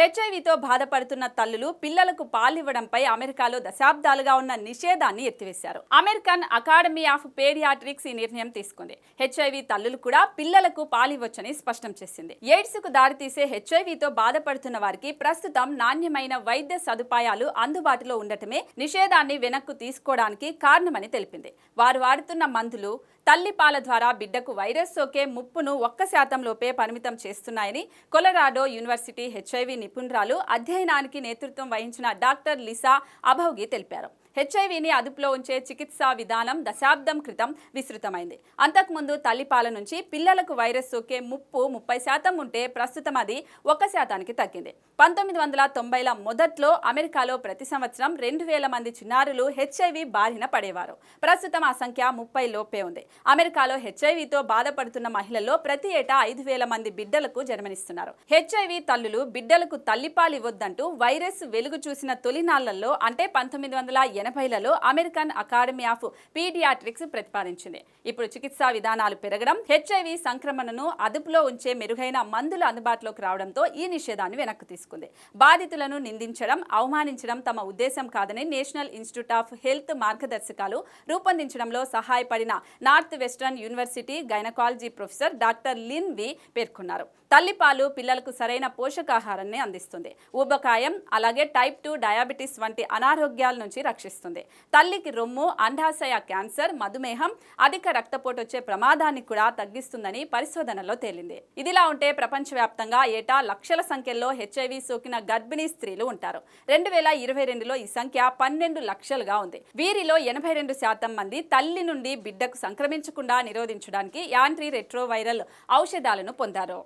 హెచ్ఐవితో బాధపడుతున్న తల్లులు పిల్లలకు పాలివ్వడంపై అమెరికాలో దశాబ్దాలుగా ఉన్న నిషేధాన్ని ఎత్తివేశారు. అమెరికన్ అకాడమీ ఆఫ్ పేడియాట్రిక్స్ ఈ నిర్ణయం తీసుకుంది. హెచ్ఐవి తల్లులు కూడా పిల్లలకు పాలివ్వచ్చని స్పష్టం చేసింది. ఎయిడ్స్కు దారితీసే హెచ్ఐవితో బాధపడుతున్న వారికి ప్రస్తుతం నాణ్యమైన వైద్య సదుపాయాలు అందుబాటులో ఉండటమే నిషేధాన్ని వెనక్కు తీసుకోవడానికి కారణమని తెలిపింది. వారు వాడుతున్న మందులు తల్లి పాల ద్వారా బిడ్డకు వైరస్ సోకే ముప్పును ఒక్క శాతం లోపే పరిమితం చేస్తున్నాయని కొలరాడో యూనివర్సిటీ హెచ్ఐవి నిపుణురాలు అధ్యయనానికి నేతృత్వం వహించిన డాక్టర్ లిసా అభౌగి తెలిపారు. హెచ్ఐవిని అదుపులో ఉంచే చికిత్సా విధానం దశాబ్దం క్రితం విస్తృతమైంది. అంతకుముందు తల్లిపాల నుంచి పిల్లలకు వైరస్ సోకే ముప్పు ముప్పై శాతం ఉంటే ప్రస్తుతం అది ఒక శాతానికి తగ్గింది. పంతొమ్మిది వందల తొంభైల మొదట్లో అమెరికాలో ప్రతి సంవత్సరం రెండు వేల మంది చిన్నారులు హెచ్ఐవి బారిన పడేవారు. ప్రస్తుతం ఆ సంఖ్య ముప్పై లోపే ఉంది. అమెరికాలో హెచ్ఐవితో బాధపడుతున్న మహిళల్లో ప్రతి ఏటా ఐదు వేల మంది బిడ్డలకు జన్మనిస్తున్నారు. హెచ్ఐవి తల్లులు బిడ్డలకు తల్లిపాలు ఇవ్వొద్దంటూ వైరస్ వెలుగు చూసిన తొలినాళ్ళలో అంటే పంతొమ్మిది వందల ఎనభైలలో అమెరికన్ అకాడమీ ఆఫ్ పీడియాట్రిక్స్ ప్రతిపాదించింది. ఇప్పుడు చికిత్సా విధానాలు పెరగడం హెచ్ఐవి సంక్రమణను అదుపులో ఉంచే మెరుగైన మందులు అందుబాటులోకి రావడంతో ఈ నిషేధాన్ని వెనక్కి తీసుకుంది. బాధితులను నిందించడం అవమానించడం తమ ఉద్దేశం కాదని నేషనల్ ఇన్స్టిట్యూట్ ఆఫ్ హెల్త్ మార్గదర్శకాలు రూపొందించడంలో సహాయపడిన north western university gynaecology professor doctor Lin V పేర్కొన్నారు. తల్లిపాలు పిల్లలకు సరైన పోషకాహారాన్ని అందిస్తుంది. ఊబకాయం అలాగే టైప్ టూ డయాబెటీస్ వంటి అనారోగ్యాల నుంచి రక్షిస్తుంది. తల్లికి రొమ్ము అండాశయ క్యాన్సర్ మధుమేహం అధిక రక్తపోటు వచ్చే ప్రమాదాన్ని కూడా తగ్గిస్తుందని పరిశోధనలో తేలింది. ఇదిలా ఉంటే ప్రపంచవ్యాప్తంగా ఏటా లక్షల సంఖ్యలో హెచ్ఐవి సోకిన గర్భిణీ స్త్రీలు ఉంటారు. రెండు వేల ఇరవై రెండులో ఈ సంఖ్య పన్నెండు లక్షలుగా ఉంది. వీరిలో ఎనభై రెండు శాతం మంది తల్లి నుండి బిడ్డకు సంక్రమించకుండా నిరోధించడానికి యాంట్రీ రెట్రోవైరల్ ఔషధాలను పొందారు.